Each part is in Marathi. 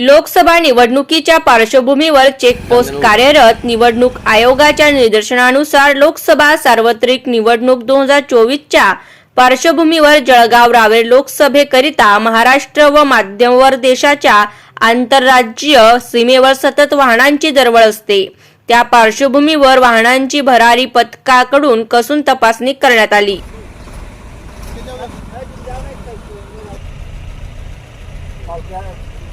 लोकसभा निवडणुकीच्या पार्श्वभूमीवर चेकपोस्ट कार्यरत निवडणूक आयोगाच्या निर्देशनानुसार लोकसभा सार्वत्रिक निवडणूक दोन हजार चोवीसच्या पार्श्वभूमीवर जळगाव रावेर लोकसभेकरिता महाराष्ट्र व माध्यमवर देशाच्या आंतरराज्यीय सीमेवर सतत वाहनांची दरवळ असते. त्या पार्श्वभूमीवर वाहनांची भरारी पथकाकडून कसून तपासणी करण्यात आली.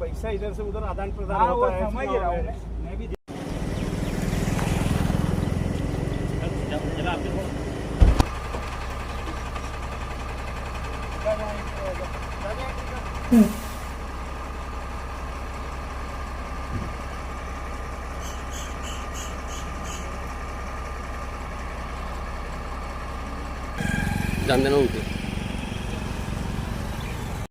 पैसा इधर से उधर आदान प्रदान हाँ होता है समझ रहा हूँ मैं- मैं। मैं भी जामदाना होते